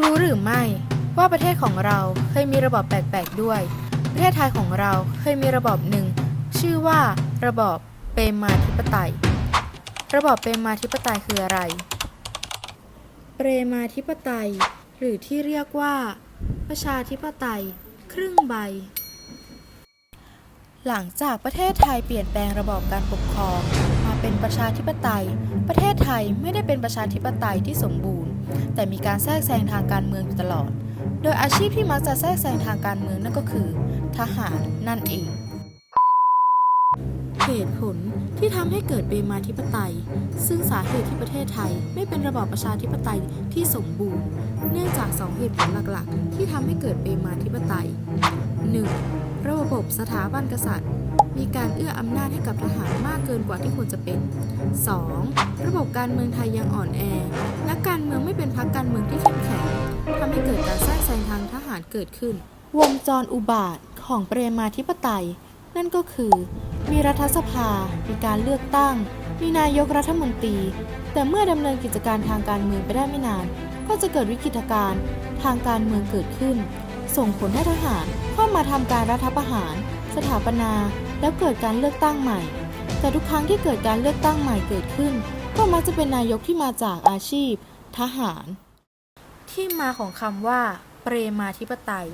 รู้หรือไม่ว่าประเทศของเราเคยมีระบอบแปลกๆด้วย ประเทศไทยของเราเคยมีระบอบหนึ่ง ชื่อว่าระบอบเปรมาธิปไตย ระบอบเปรมาธิปไตยคืออะไร เปรมาธิปไตย หรือที่เรียกว่า ประชาธิปไตย ครึ่งใบ หลังจากประเทศไทยเปลี่ยนแปลงระบอบการปกครอง มาเป็นประชาธิปไตย ประเทศไทยไม่ได้เป็นประชาธิปไตยที่สมบูรณ แต่มีการแทรกแซงทางการเมืองอยู่ตลอด โดยอาชีพที่มักจะแทรกแซงทางการเมืองนั่นก็คือ ทหารนั่นเอง เหตุผลที่ทำให้เกิดเบมาธิปไตย ซึ่งสาเหตุที่ประเทศไทยไม่เป็นระบอบประชาธิปไตยที่สมบูรณ์ เนื่องจากสองเหตุผลหลักๆ ที่ทำให้เกิดเบมาธิปไตย 1. ระบบสถาบันกษัตริย์ มีการเอื้ออำนาจให้กับทหารมากเกินกว่าที่ควรจะเป็น 2. ระบบการเมืองไทยยังอ่อนแอ และการเมืองไม่เป็นพรรคการเมืองที่เข้มแข็งทำให้เกิดการแทรกแซงทางทหารเกิดขึ้น วงจรอุบาทของเปรมาธิปไตย นั่นก็คือ มีรัฐสภา มีการเลือกตั้ง มีนายกรัฐมนตรี แต่เมื่อดำเนินกิจการทางการเมืองไปได้ไม่นาน ก็จะเกิดวิกฤตการณ์ทางการเมืองเกิดขึ้น ส่งผลให้ทหารเข้ามาทำการรัฐประหาร สถาปนา แล้วเกิดการเลือกตั้งใหม่ แต่ทุกครั้งที่เกิดการเลือกตั้งใหม่เกิดขึ้น ก็มักจะเป็นนายกที่มาจากอาชีพ ทหาร ที่มาของคำว่า เปรมาธิปไตย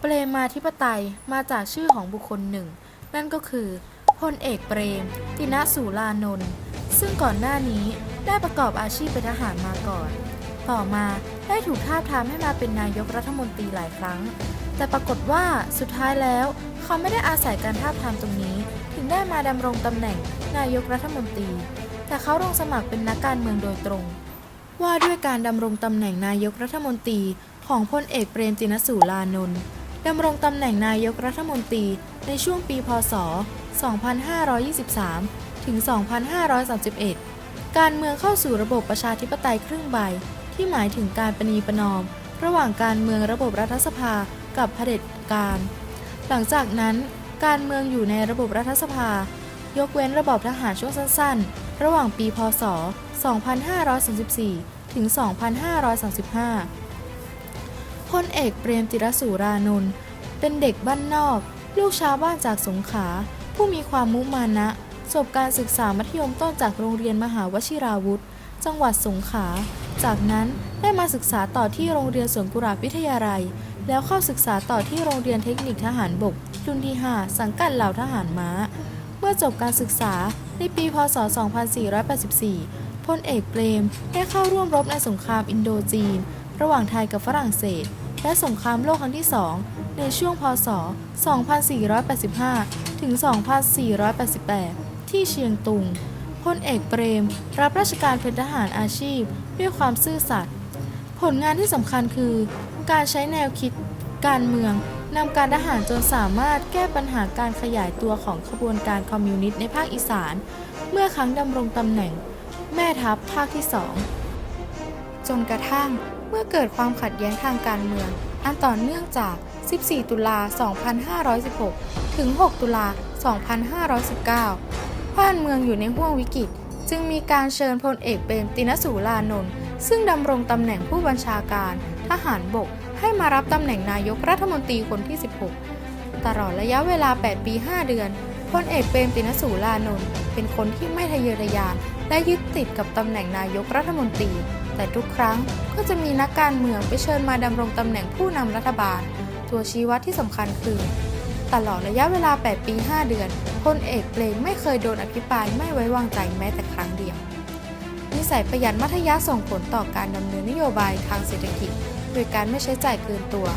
เปรมาธิปไตยมาจากชื่อของบุคคลหนึ่ง นั่นก็คือพลเอกเปรม ตินสุรานนท์ซึ่งก่อนหน้านี้ได้ประกอบอาชีพเป็นทหารมาก่อน ต่อมาได้ถูกทาบทามให้มาเป็นนายกรัฐมนตรีหลายครั้ง แต่ปรากฏว่าสุดท้ายแล้ว เขาไม่ได้อาศัยการท้าบทามตรงนี้ ถึงได้มาดำรงตำแหน่งนายกรัฐมนตรี แต่เขาลงสมัครเป็นนักการเมืองโดยตรง ว่าด้วยการดำรงตำแหน่งนายกรัฐมนตรีของพลเอกเปรมตินสุรานนท์ดำรงตำแหน่งนายกรัฐมนตรีในช่วงปี พศ 2523 ถึง 2531 การเมืองเข้าสู่ระบบประชาธิปไตยครึ่งใบ ที่หมายถึงการประนีประนอม ระหว่างการเมืองระบบรัฐสภา กับเผด็จการ หลังจากนั้นการเมืองอยู่ในระบบรัฐสภา ยกเว้นระบอบทหารช่วงสั้น ๆ ระหว่างปีพศ 2534 ถึง 2535 พลเอกเปรมติรสุรานนท์เป็นเด็กบ้านนอก ลูกชาวบ้านจากสงขลาผู้มีความมุมานะจบการศึกษามัธยมต้นจากโรงเรียนมหาวชิราวุธ จังหวัดสงขลา จากนั้นได้มาศึกษาต่อที่โรงเรียนสวนกุหลาบวิทยาลัย แล้วเข้าศึกษาต่อที่โรงเรียนเทคนิคทหารบกรุ่นที่5สังกัดเหล่าทหารม้า เมื่อจบการศึกษาในปีพศ 2484 พลเอกเปรมได้เข้าร่วมรบในสงครามอินโดจีน ระหว่างไทยกับฝรั่งเศส และสงครามโลกครั้งที่2ในช่วงพศ 2485 ถึง 2488 ที่เชียงตุง พลเอกเปรม รับราชการเป็นทหารอาชีพ ด้วยความซื่อสัตย์ ผลงานที่สำคัญคือ การใช้แนวคิดการเมืองนำการทหารจนสามารถแก้ปัญหาการขยายตัวของขบวนการคอมมิวนิสต์ในภาคอีสาน เมื่อครั้งดำรงตำแหน่ง แม่ทัพภาคที่สองจนกระทั่งเมื่อเกิดความขัดแย้งทางการเมือง อันต่อเนื่องจาก 14 ตุลา 2516 ถึง 6 ตุลา 2519 บ้านเมืองอยู่ในห้วงวิกฤต จึงมีการเชิญพลเอกเปรมตินสุรานนท์ซึ่งดำรงตำแหน่งผู้บัญชาการ ทหารบกให้มารับตำแหน่งนายกรัฐมนตรีคนที่ 16 ตลอดระยะเวลา 8 ปี 5 เดือนพลเอกเปรมตินสุรานนท์เป็นคนที่ไม่ทะเยอทะยาน และยึดติดกับตำแหน่งนายกรัฐมนตรี แต่ทุกครั้งก็จะมีนักการเมืองไปเชิญมาดำรงตำแหน่งผู้นำรัฐบาล ตัวชี้วัดที่สำคัญคือ ตลอดระยะเวลา 8 ปี 5 เดือนพลเอกเปรมไม่เคยโดนอภิปรายไม่ไว้วางใจแม้แต่ครั้งเดียวนิสัยประหยัดมัธยัสถ์ส่งผลต่อการดำเนินนโยบายทางเศรษฐกิจ โดยการไม่ใช้จ่ายเกินตัว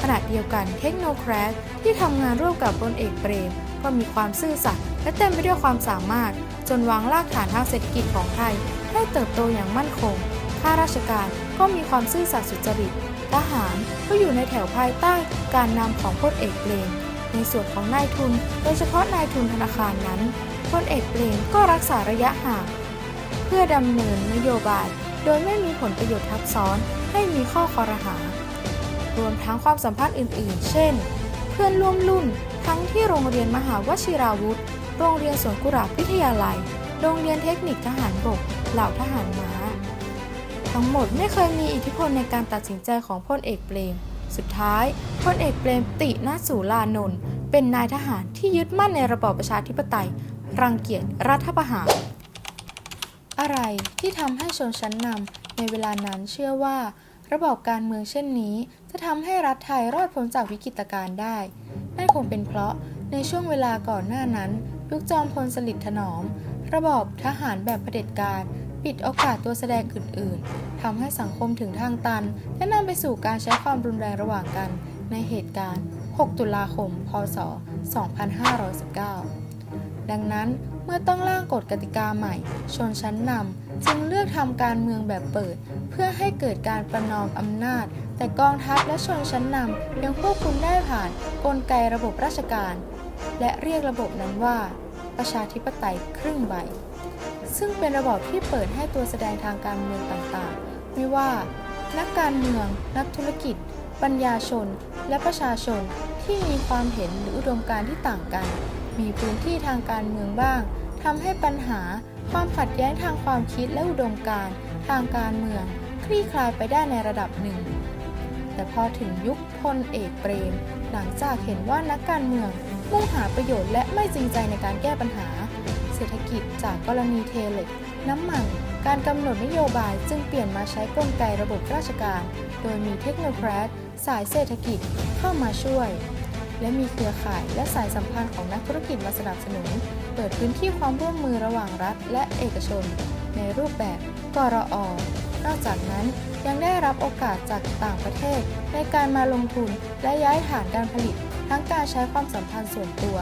ขณะเดียวกันเทคโนแครดที่ทำงานร่วมกับพลเอกเปรม ก็มีความซื่อสัตย์และเต็มไปด้วยความสามารถ จนวางรากฐานทางเศรษฐกิจของไทย ให้เติบโตอย่างมั่นคง ข้าราชการก็มีความซื่อสัตย์สุจริต ทหารก็อยู่ในแถวภายใต้การนำของพลเอกเปรม ในส่วนของนายทุน โดยเฉพาะนายทุนธนาคารนั้นพลเอกเปรมก็รักษาระยะห่างเพื่อดำเนินนโยบาย โดยไม่มีผลประโยชน์ทับซ้อนให้มีข้อคอรหา รวมทั้งความสัมพันธ์อื่น ๆ เช่น เพื่อนร่วมรุ่นทั้งที่โรงเรียนมหาวชิราวุธ โรงเรียนสวนกุหลาบวิทยาลัย โรงเรียนเทคนิคทหารบก เหล่าทหารม้า ทั้งทั้งหมดไม่เคยมีอิทธิพลในการตัดสินใจของพลเอกเปรม สุดท้ายพลเอกเปรมติณสูลานนท์เป็นนายทหารที่ยึดมั่นในระบอบประชาธิปไตย รังเกียจรัฐประหาร อะไรที่ทำให้ชนชั้นนำในเวลานั้นเชื่อว่า ระบบการเมืองเช่นนี้ จะทำให้รัฐไทยรอดพ้นจากวิกฤตการณ์ได้ นั่นคงเป็นเพราะในช่วงเวลาก่อนหน้านั้น ยุคจอมพลสฤษดิ์ถนอม ระบอบทหารแบบเผด็จการปิดโอกาสตัวแสดงอื่น ๆ ทำให้สังคมถึงทางตัน และนำไปสู่การใช้ความรุนแรงระหว่างกัน ในเหตุการณ์ 6 ตุลาคม พศ 2519 ดังนั้น มื่อต้องร่างกฎกติกาใหม่ ชนชั้นนำจึงเลือกทำการเมืองแบบเปิด เพื่อให้เกิดการประนอมอำนาจ แต่กองทัพและชนชั้นนำยังควบคุมได้ผ่านนกลไกระบบราชการ และเรียกระบบนั้นว่า ประชาธิปไตยครึ่งใบ ซึ่งเป็นระบบที่เปิดให้ตัวแสดงทางการเมืองต่างๆ ไม่ว่า นักการเมือง นักธุรกิจ ปัญญาชน และประชาชนที่มีความเห็นหรืออุดมการณ์ที่ต่างกัน มีพื้นที่ทางการเมืองบ้าง ทำให้ปัญหาความขัดแย้งทางความคิดและอุดมการณ์ทางการเมือง คลี่คลายไปได้ในระดับหนึ่ง แต่พอถึงยุคพลเอกเปรม หลังจากเห็นว่านักการเมืองมุ่งหาประโยชน์และไม่จริงใจในการแก้ปัญหา เศรษฐกิจจากกรณีเทเล็ก น้ำมัน การกำหนดนโยบายจึงเปลี่ยนมาใช้กลไกระบบราชการ โดยมีเทคโนแครดสายเศรษฐกิจเข้ามาช่วย และมีเครือข่ายและสายสัมพันธ์ของนักธุรกิจมาสนับสนุน ปิดพื้นที่ความร่วมมือระหว่างรัฐและเอกชน ในรูปแบบกรออนอกจากนั้นยังได้รับโอกาสจากต่างประเทศ ในการมาลงทุนและย้ายฐานการผลิต ทั้งการใช้ความสัมพันธ์ส่วนตัว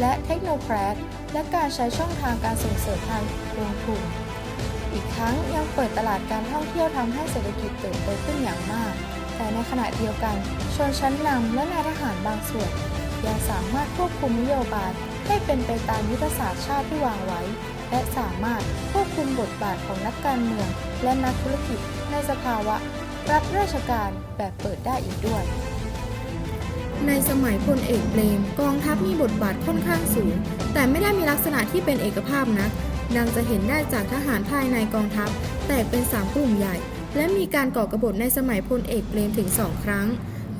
และเทคโนแครดและการใช้ช่องทางการส่งเสริมทางลงทุน อีกทั้งยังเปิดตลาดการท่องเที่ยวทำให้เศรษฐกิจเติบโตขึ้นอย่างมาก แต่ในขณะเดียวกัน ชนชั้นนำและนายทหารบางส่วนยังสามารถควบคุมนโยบาย ให้เป็นไปตามยุทธศาสตร์ชาติที่วางไว้ และสามารถควบคุมบทบาทของนักการเมือง และนักธุรกิจในสภาวะ รัฐราชการแบบเปิดได้อีกด้วย ในสมัยพลเอกเปรมกองทัพมีบทบาทค่อนข้างสูง แต่ไม่ได้มีลักษณะที่เป็นเอกภาพนัก ดังจะเห็นได้จากทหารภายในกองทัพ แตกเป็นสามกลุ่มใหญ่ และมีการก่อกรบฏในสมัยพลเอกเปรมถึงสองครั้ง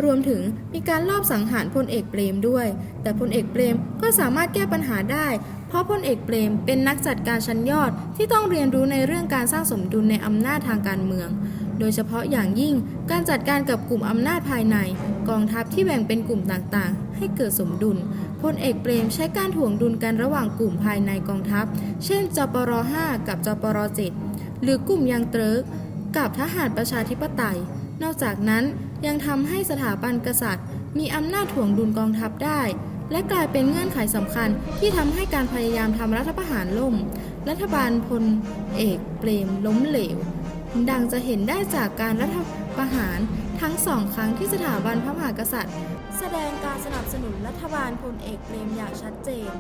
รวมถึงมีการลอบสังหารพลเอกเปรมด้วย แต่พลเอกเปรมก็สามารถแก้ปัญหาได้ เพราะพลเอกเปรมเป็นนักจัดการชั้นยอดที่ต้องเรียนรู้ในเรื่องการสร้างสมดุลในอำนาจทางการเมือง โดยเฉพาะอย่างยิ่งการจัดการกับกลุ่มอำนาจภายใน กองทัพที่แบ่งเป็นกลุ่มต่างๆ ให้เกิดสมดุลพลเอกเปรมใช้การถ่วงดุลกันระหว่างกลุ่มภายในกองทัพ เช่นจปร 5 กับจปร 7 หรือกลุ่มยังเติริกกับทหารประชาธิปไตย นอกจากนั้น ยังทำให้สถาบันกษัตริย์ มีอำนาจถ่วงดุลกองทัพได้ และกลายเป็นเงื่อนไขสำคัญที่ทำให้การพยายามทำรัฐประหารล่ม รัฐบาลพลเอกเปรมล้มเหลว ดังจะเห็นได้จากการรัฐประหารทั้งสองครั้งที่สถาบันพระมหากษัตริย์ แสดงการสนับสนุนรัฐบาลพลเอกเปรมอย่างชัดเจน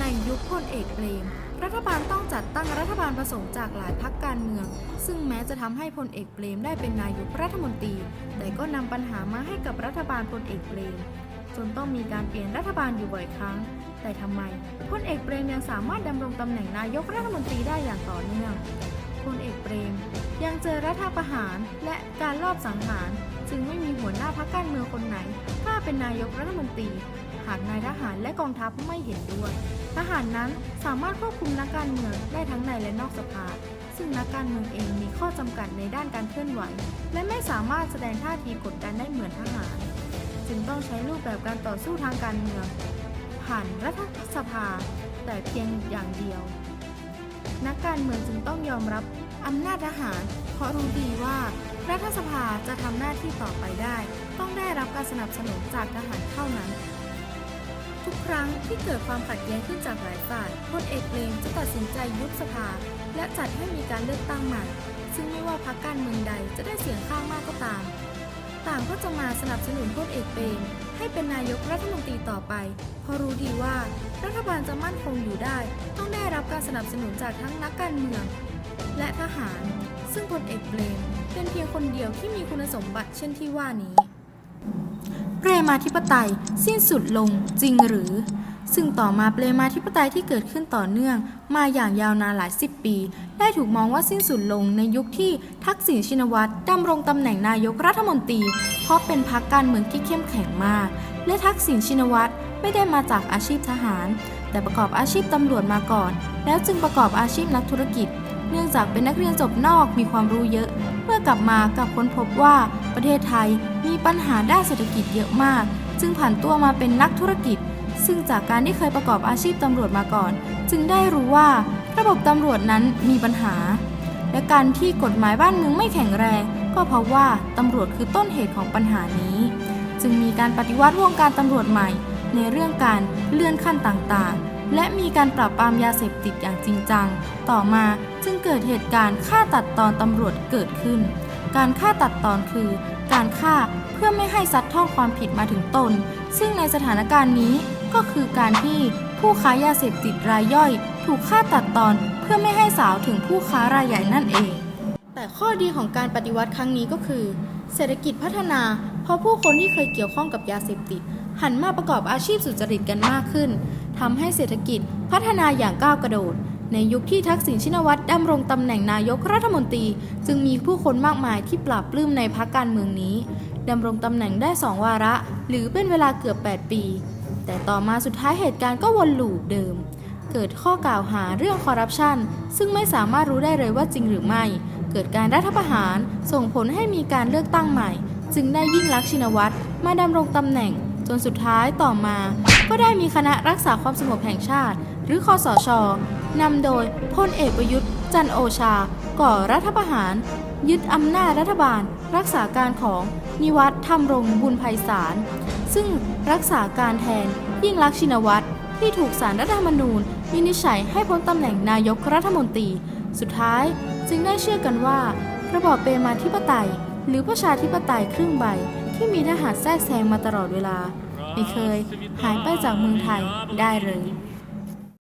ในยุคพลเอกเปรม รัฐบาลต้องจัดตั้งรัฐบาลผสมจากหลายพรรคการเมือง ซึ่งแม้จะทำให้พลเอกเปรมได้เป็นนายกรัฐมนตรี แต่ก็นำปัญหามาให้กับรัฐบาลพลเอกเปรม จนต้องมีการเปลี่ยนรัฐบาลอยู่บ่อยครั้ง แต่ทำไมพลเอกเปรมยังสามารถดำรงตำแหน่งนายกรัฐมนตรีได้อย่างต่อเนื่องพลเอกเปรม ยังเจอรัฐประหารและการลอบสังหาร จึงไม่มีหัวหน้าพรรคการเมืองคนไหนกล้าเป็นนายกรัฐมนตรี หากนายทหารและกองทัพไม่เห็นด้วย ทหารนั้นสามารถควบคุมนักการเมืองได้ทั้งในและนอกสภา ซึ่งนักการเมืองเองมีข้อจำกัดในด้านการเคลื่อนไหว และไม่สามารถแสดงท่าทีกดดันได้เหมือนทหาร จึงต้องใช้รูปแบบการต่อสู้ทางการเมือง ผ่านรัฐสภา แต่เพียงอย่างเดียว นักการเมืองจึงต้องยอมรับอำนาจทหาร เพราะรู้ดีว่ารัฐสภาจะทำหน้าที่ต่อไปได้ ต้องได้รับการสนับสนุนจากทหารเท่านั้น ครั้งที่เกิดความขัดแย้งขึ้นจากหลายฝ่ายพลเอกเปรมจะตัดสินใจยุบสภา และจัดให้มีการเลือกตั้งใหม่ ซึ่งไม่ว่าพรรคการเมืองใดจะได้เสียงข้างมากก็ตาม ต่างก็จะมาสนับสนุนพลเอกเปรมให้เป็นนายกรัฐมนตรีต่อไป เพราะรู้ดีว่า รัฐบาลจะมั่นคงอยู่ได้ ต้องได้รับการสนับสนุนจากทั้งนักการเมือง และทหาร ซึ่งพลเอกเปรมเป็นเพียงคนเดียวที่มีคุณสมบัติเช่นที่ว่านี้ เปรมาธิปไตยสิ้นสุดลงจริงหรือ ซึ่งต่อมาเปรมาธิปไตยที่เกิดขึ้นต่อเนื่องมาอย่างยาวนานหลายสิบปี ได้ถูกมองว่าสิ้นสุดลงในยุคที่ทักษิณชินวัตรดำรงตำแหน่งนายกรัฐมนตรี เพราะเป็นพรรคการเมืองที่เข้มแข็งมาก และทักษิณชินวัตรไม่ได้มาจากอาชีพทหาร แต่ประกอบอาชีพตำรวจมาก่อน แล้วจึงประกอบอาชีพนักธุรกิจ นื่องจากเป็นนักเรียนจบนอกมีความรู้เยอะ เมื่อกลับมากลับค้นพบว่าประเทศไทยมีปัญหาด้านเศรษฐกิจเยอะมาก จึงผันตัวมาเป็นนักธุรกิจ ซึ่งจากการที่เคยประกอบอาชีพตำรวจมาก่อน จึงได้รู้ว่าระบบตำรวจนั้นมีปัญหา และการที่กฎหมายบ้านเมืองไม่แข็งแรง ก็เพราะว่าตำรวจคือต้นเหตุของปัญหานี้ จึงมีการปฏิวัติวงการตำรวจใหม่ ในเรื่องการเลื่อนขั้นต่างๆ และมีการปราบปรามยาเสพติดอย่างจริงจัง ต่อมา จึงเกิดเหตุการณ์ฆ่าตัดตอนตำรวจเกิดขึ้น การฆ่าตัดตอนคือ การฆ่าเพื่อไม่ให้ซัดทอดความผิดมาถึงตน ซึ่งในสถานการณ์นี้ก็คือการที่ผู้ค้ายาเสพติดรายย่อย ถูกฆ่าตัดตอนเพื่อไม่ให้สาวถึงผู้ค้ารายใหญ่นั่นเอง แต่ข้อดีของการปฏิวัติครั้งนี้ก็คือ เศรษฐกิจพัฒนา เพราะผู้คนที่เคยเกี่ยวข้องกับยาเสพติด หันมาประกอบอาชีพสุจริตกันมากขึ้นทำให้เศรษฐกิจพัฒนาอย่างก้าวกระโดด ในยุคที่ทักษิณชินวัตรดำรงตำแหน่งนายกรัฐมนตรี จึงมีผู้คนมากมายที่ปราบปลื้มในพรรคการเมืองนี้ดำรงตำแหน่งได้สองวาระ หรือเป็นเวลาเกือบ 8 ปี แต่ต่อมาสุดท้ายเหตุการณ์ก็วนลูปเดิม เกิดข้อกล่าวหาเรื่องคอร์รัปชันซึ่งไม่สามารถรู้ได้เลยว่าจริงหรือไม่ เกิดการรัฐประหารส่งผลให้มีการเลือกตั้งใหม่ จึงได้ยิ่งลักษณ์ชินวัตรมาดำรงตำแหน่ง จนสุดท้ายต่อมา ก็ได้มีคณะรักษาความสงบแห่งชาติ หรือคอสช นำโดยพลเอกประยุทธ์ จันโอชา ก่อรัฐประหาร ยึดอำนาจรัฐบาล รักษาการของนิวัฒน์ธรรมรงบุญไพศาล ซึ่งรักษาการแทนยิ่งลักษณ์ชินวัตรที่ถูกสารรัฐธรรมนูญวินิจฉัยให้พ้นตำแหน่งนายกรัฐมนตรี สุดท้ายจึงได้เชื่อกันว่า ระบอบเปรมาธิปไตย หรือประชาธิปไตยครึ่งใบ ที่มีทหารแทรกแซงมาตลอดเวลา ไม่เคยหายไปจากเมืองไทยได้เลย